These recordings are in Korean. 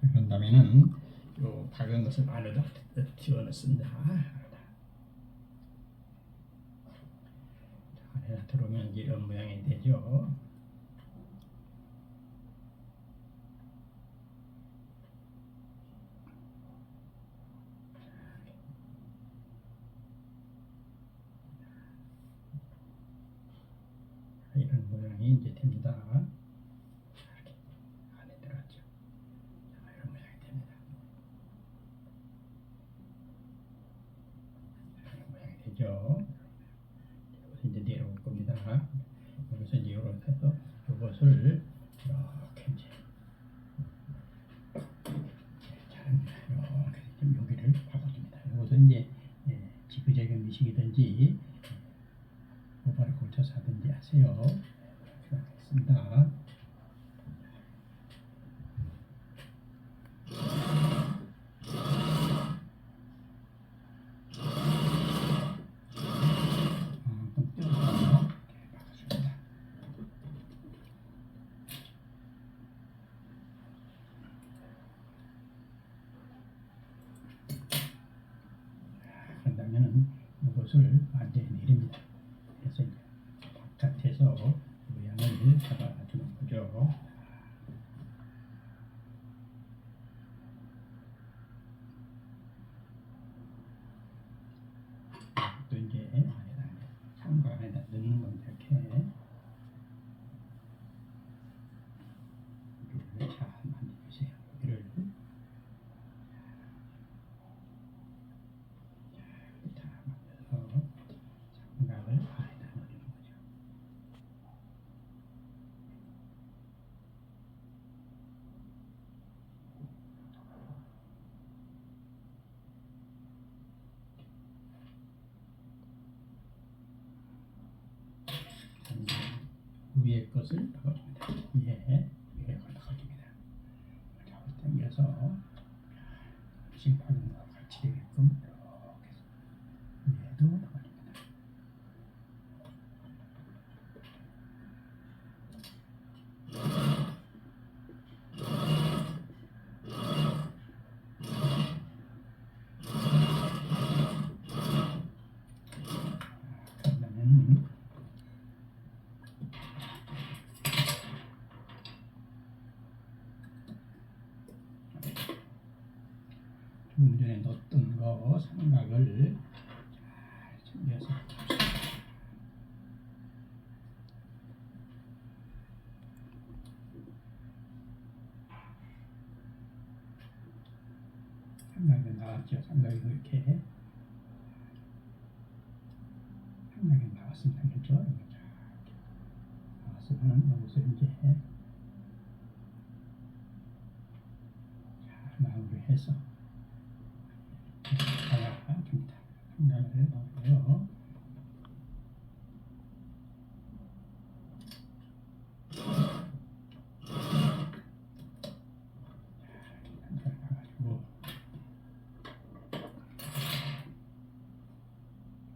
그런다면은 요 박은 것을 안에다 집어넣습니다. 안에다 들어오면 이런 모양이 되죠. 이런 모양이 이제 됩니다. 이렇게 안에 들어갔죠. 자, 이런 모양이 됩니다. 이런 모양이 되죠. 여기서 이제 내려올 겁니다. 여기서 이제 이렇게 해서 이것을 이렇게 이제 잘합니다. 이렇게 좀 여기를 박아줍니다. 이것은 이제 예, 미식이든지 모발을 고쳐서 하든지 하세요. 하겠습니다. 음, 좀 뜯어서 이렇게 박아줍니다. 그런다면은 이것을 완전히 내립니다. 그래서 이제 바깥에서 모양을 잡아주는 거죠. 또 이제 안에다 참가 안에다 넣는 겁니다. 이렇게 여기를 잘 만져주세요. 여기를 자, 만져서 장갑을 안에다 넣는 거죠. 이제 위에 것을 박아줍니다. 위에 위에 걸 박아줍니다. 잡을 당겨서 심파근과 같이 되게끔 이렇게 해서 위에도 박아줍니다. 그러면 조금 전에 넣었던 거 삼각을 잘 챙겨서 삼각이 나왔죠. 삼각이 이렇게 삼각이 되겠죠. 이렇게 나왔으면 여기서 이제 잘 마무리해서 잘라줍니다. 삼각을 넣고요. 삼각을 넣어가지고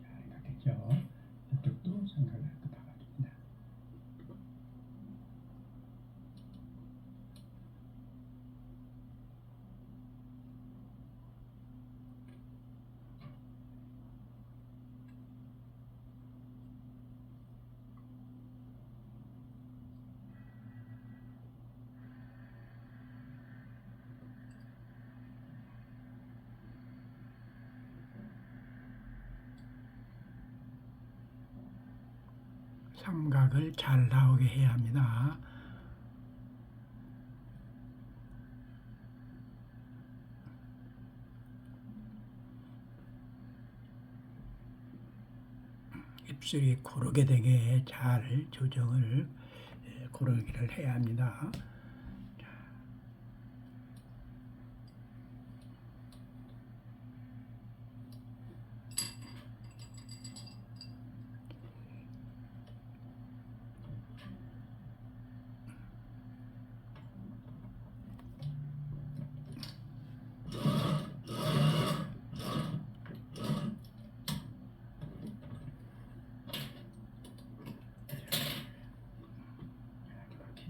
잘 이렇게죠. 이쪽도 삼각을 또 박아줍니다. 삼각을 잘 나오게 해야 합니다. 입술이 고르게 되게 잘 조정을 예, 고르기를 해야 합니다.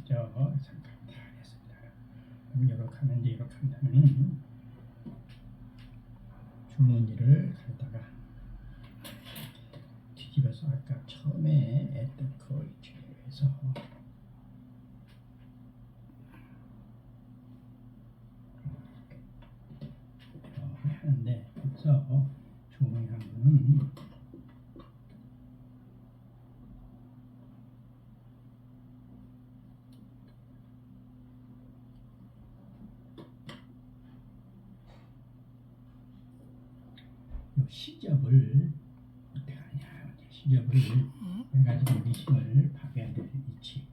이렇게 박히죠. 삼각. 그럼 이렇게 하면 이제 이렇게 한다면 주머니를 갖다가 뒤집어서 아까 처음에 했던 그 위치에서 이렇게 하는데 그래서 주머니 한 거는 요 시접을 어떻게 하냐 시접을 해가지고 미싱을 박아야 될 위치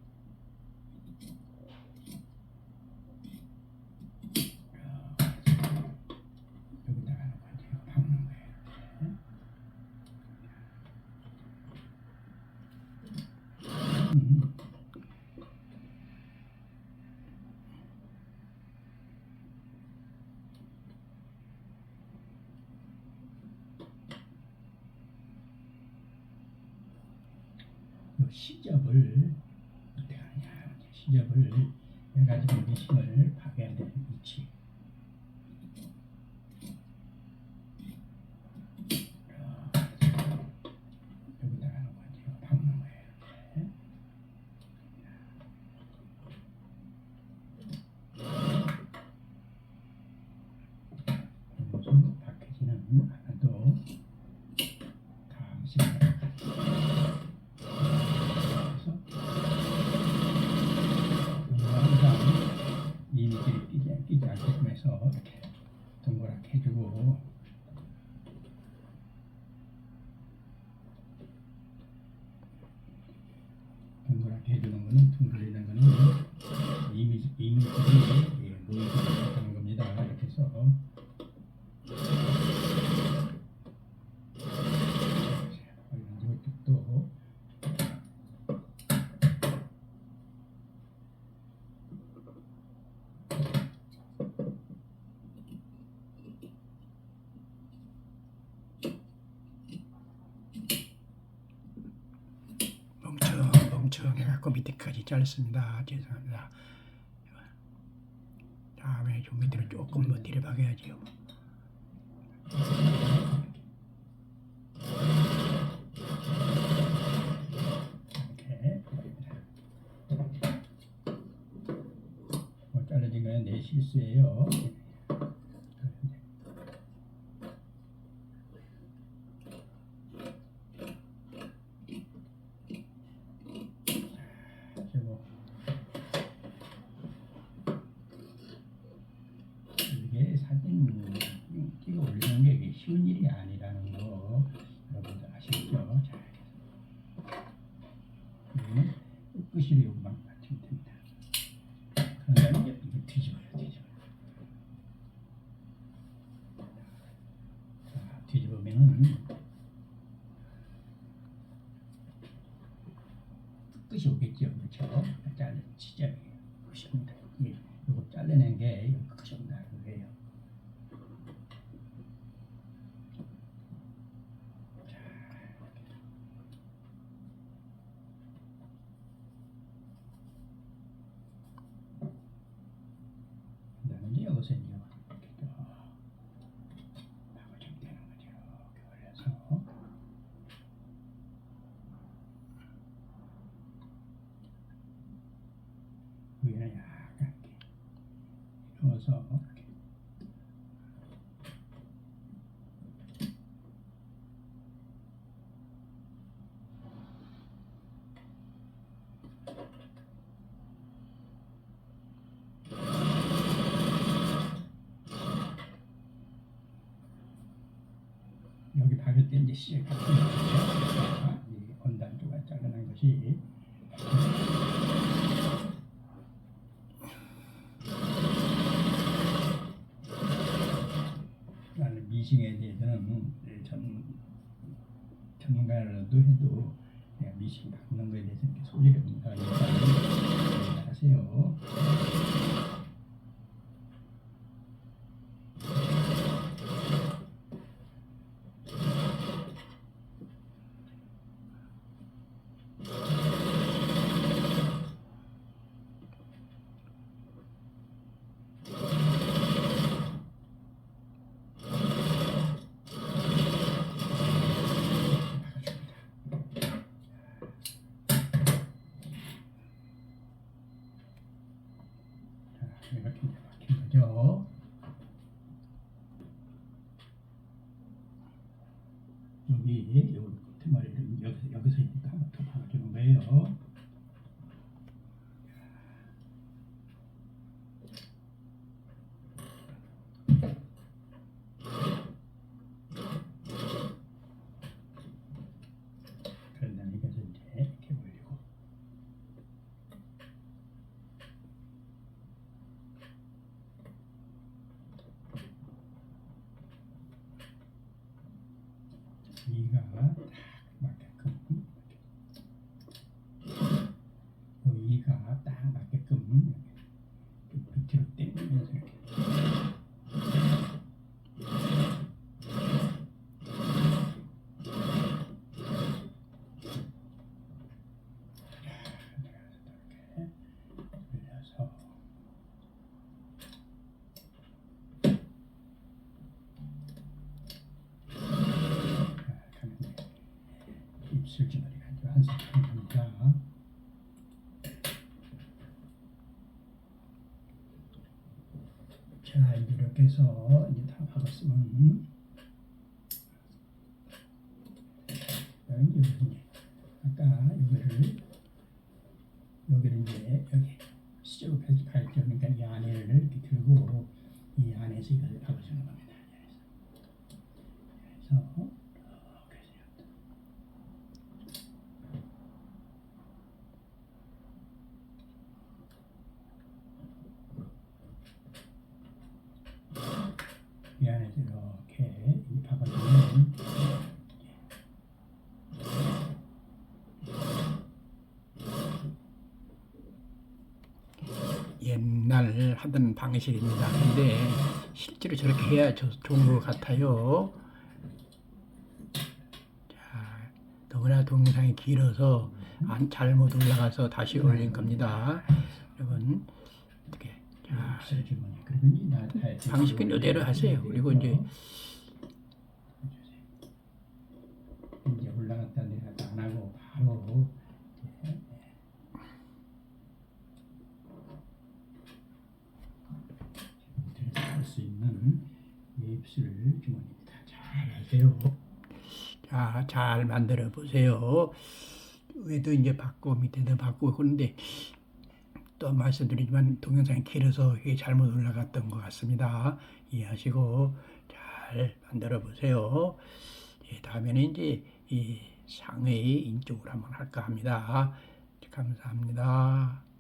여기다가 놓고 이제 박는 거예요 이렇게. 음. 요 시접을 어떻게 하냐 시접을 해가지고 미싱을 박아야 될 위치 이렇게. 여기다가 놓고 이제 박는 거예요 이렇게. 이것은 박혀지는 하나도 감시가 그래서 항상 이미지를 끼지, 끼지 않게끔 해서 이렇게 동그랗게 해주고 동그랗게 해주는 거는 둥글리는 거는 이미지 이미지들이 예, 모이지 못하는 겁니다. 이렇게 해서 이런 이쪽도 멍청 멍청해갖고 밑에까지 잘랐습니다. 죄송합니다. 다음에 좀 밑으로 조금 더 내려박아야지요. 이렇게 뭐 잘라진 거는 내 실수예요. 그리고 이게 사진 찍어 올리는 게 이게 쉬운 일이 아니라는 거 여러분들 아시겠죠? 자, 그러면 끝이로 요것만 맞추면 됩니다. 그런 다음에 이제 이거 뒤집어요, 뒤집어요. 자, 뒤집으면은 끝이 오겠죠, 그렇죠? 잘라 지점이에요. 끝이 옵니다. 이게 요거 잘라낸 게 여기 끝이 온다 이거예요. 자, 이렇게. 그다음에 이제 여기서 이제 이렇게 또 박아주면 되는 거죠. 이렇게 올려서. 위에는 약간 이렇게 이렇게 여기 박을 때 이제 시작 같은 조각 잘라낸 것이 나는 미싱에 대해서는 예, 전 전문가라도 해도 그냥 미싱 바꾸는 거에 대해서 소질이 없는가 일단 하세요. 이렇게 이제 박힌 거죠. 여기 요 끝머리를 여기서 여기서 이제 한번 더 박아주는 거예요. 그런 다음에 이것을 이제 이렇게 올리고 이가 딱 맞게끔 요 이가 딱 맞게끔 이렇게 밑으로 당기면서 이렇게 이렇게 올려서 가면 돼. 입술 주머니가 이제 완성된 겁니다. 이렇게 해서 이제 다 박았으면 여기 이제 아까 여기를 여기를 이제 여기 쭉 갈죠. 그러니까 이 안에를 이렇게 들고 이 안에서 이걸 박아주는 겁니다. 그래서 이렇게 해서 이 안에서 이렇게 이 박아주면 옛날 하던 방식입니다. 근데 실제로 저렇게 해야 저 좋은 것 같아요. 자, 너무나 동영상이 길어서 안 잘못 올라가서 다시 올린 겁니다. 여러분 어떻게 자, 방식은 이대로 하세요. 그리고 이제 이제 올라갔다 내려갔다 안 하고 바로 이제 할수 있는 입술 주머니입니다. 잘 하세요. 자, 잘 만들어 보세요. 위에도 이제 받고 밑에도 받고 그런데 또 말씀드리지만 동영상이 길어서 이게 잘못 올라갔던 것 같습니다. 이해하시고 잘 만들어 보세요. 예, 다음에는 이제 이 상의 인쪽으로 한번 할까 합니다. 감사합니다.